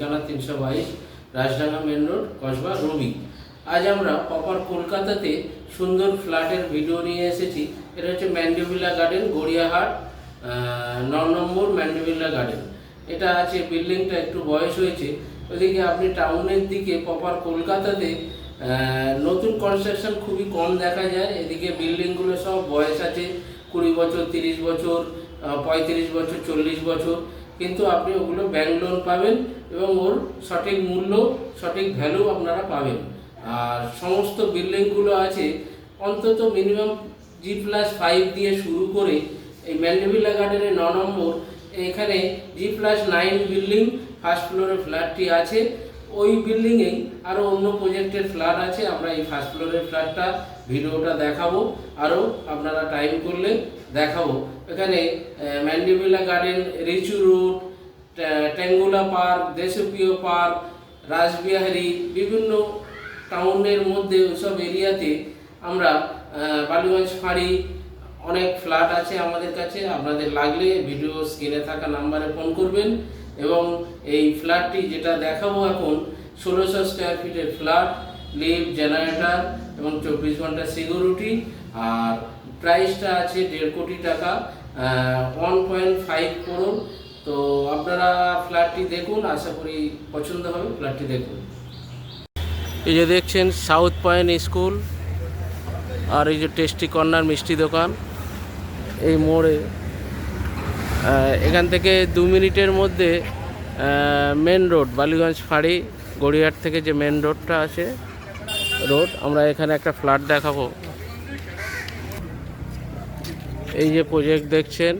ঠিকানা তিনশো বাইশ রাজডাঙ্গা মেন রোড, কসবা, রবি। আজ আমরা প্রপার কলকাতাতে সুন্দর ফ্ল্যাটের ভিডিও নিয়ে এসেছি। এটা হচ্ছে ম্যান্ডিভিলা গার্ডেন, গড়িয়াহাট ন নম্বর ম্যান্ডিভিলা গার্ডেন। এটা আছে, বিল্ডিংটা একটু বয়স হয়েছে। ওইদিকে আপনি টাউনের দিকে, প্রপার কলকাতাতে নতুন কনস্ট্রাকশন খুবই কম দেখা যায়। এদিকে বিল্ডিংগুলো সব বয়স আছে, কুড়ি বছর, তিরিশ বছর পঁয়ত্রিশ বছর, চল্লিশ বছর। কিন্তু আপনি ওগুলো ব্যাংক লোন পাবেন এবং ওর সঠিক মূল্য, সঠিক ভ্যালু আপনারা পাবেন। আর সমস্ত বিল্ডিংগুলো আছে, অন্তত মিনিমাম জি প্লাস ফাইভ দিয়ে শুরু করে এই ম্যান্ডেভিলা গার্ডেনের ন নম্বর, এখানে G plus nine building first ফ্লোরে ফ্ল্যাটটি আছে। ওই বিল্ডিংয়েই আরও অন্য প্রজেক্টের ফ্ল্যাট আছে, আমরা এই ফার্স্ট ফ্লোরের ফ্ল্যাটটা ভিডিওটা দেখাবো। আরও আপনারা টাইম করলে দেখাবো। এখানে Mandeville garden, Ritchie road triangular park, Deshapriya park, Rashbehari, বিভিন্ন টাউনের মধ্যে ওইসব এরিয়াতে আমরা বালুগঞ্জ ফাঁড়ি, অনেক ফ্ল্যাট আছে আমাদের কাছে। আপনাদের লাগলে ভিডিও স্ক্রিনে থাকা নাম্বারে ফোন করবেন এবং এই ফ্ল্যাটটি যেটা দেখাবো এখন, ষোলোশো স্কোয়ার ফিটের ফ্ল্যাট, লিফট, জেনারেটর এবং চব্বিশ ঘণ্টা সিকিউরিটি আর প্রাইসটা আছে দেড় কোটি টাকা ওয়ান পয়েন্ট ফাইভ করুন তো আপনারা ফ্ল্যাটটি দেখুন, আশা করি পছন্দ হবে ফ্ল্যাটটি দেখুন। এই যে দেখছেন সাউথ পয়েন্ট স্কুল আর এই যে টেস্টি কর্নার মিষ্টি দোকান, এই মোড়ে। এখান থেকে দু মিনিটের মধ্যে মেন রোড বালিগঞ্জ ফাঁড়ি, গড়িয়াহাট থেকে যে মেন রোডটা আছে রোড। আমরা এখানে একটা ফ্ল্যাট দেখাবো। এই যে প্রজেক্ট দেখছেন?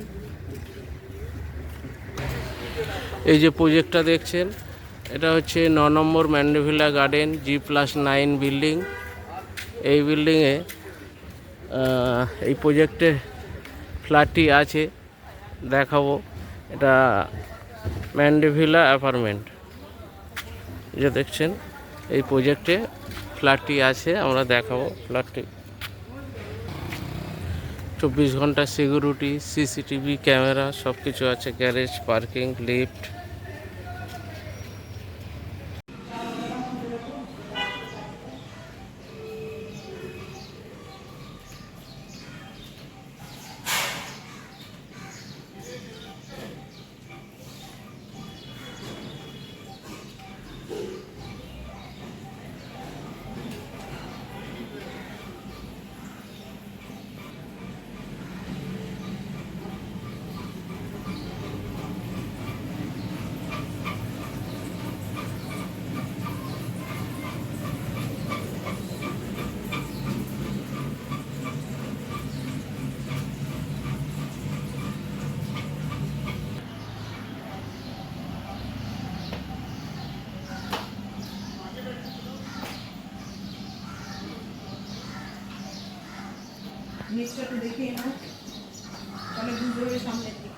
এই যে প্রজেক্টটা দেখছেন? এটা হচ্ছে ন নম্বর Mandeville garden, G plus nine building. এই বিল্ডিংয়ে এই প্রজেক্টের ফ্ল্যাটটি আছে। দেখাবো। এটা ম্যান্ডেভিলা অ্যাপার্টমেন্ট। যে দেখছেন? এই প্রজেক্টে ফ্ল্যাটটি আছে, আমরা দেখাবো ফ্ল্যাটটি। চব্বিশ ঘণ্টা সিকিউরিটি সিসিটিভি ক্যামেরা সব কিছু আছে গ্যারেজ পার্কিং লিফট নিচটা একটু দেখিয়ে নাও তাহলে বুঝতে হবে সামনের দিক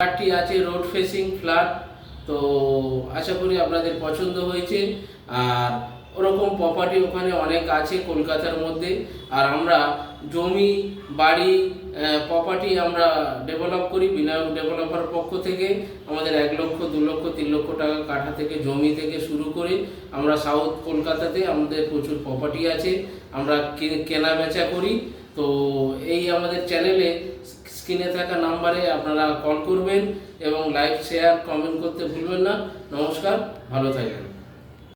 ফ্ল্যাটটি আছে রোড ফেসিং ফ্ল্যাট তো আশা করি আপনাদের পছন্দ হয়েছে। আর ওরকম প্রপার্টি ওখানে অনেক আছে কলকাতার মধ্যে। আর আমরা জমি, বাড়ি প্রপার্টি আমরা ডেভেলপ করি বিনায়ক ডেভেলপার পক্ষ থেকে। আমাদের এক লক্ষ, দু লক্ষ, তিন লক্ষ টাকা কাঠা থেকে, জমি থেকে শুরু করে আমরা সাউথ কলকাতাতে আমাদের প্রচুর প্রপার্টি আছে। আমরা কেনা বেচা করি। তো এই আমাদের চ্যানেলে স্ক্রিনে থাকা নাম্বারে আপনারা কল করবেন এবং লাইক, শেয়ার, কমেন্ট করতে ভুলবেন না। নমস্কার, ভালো থাকবেন।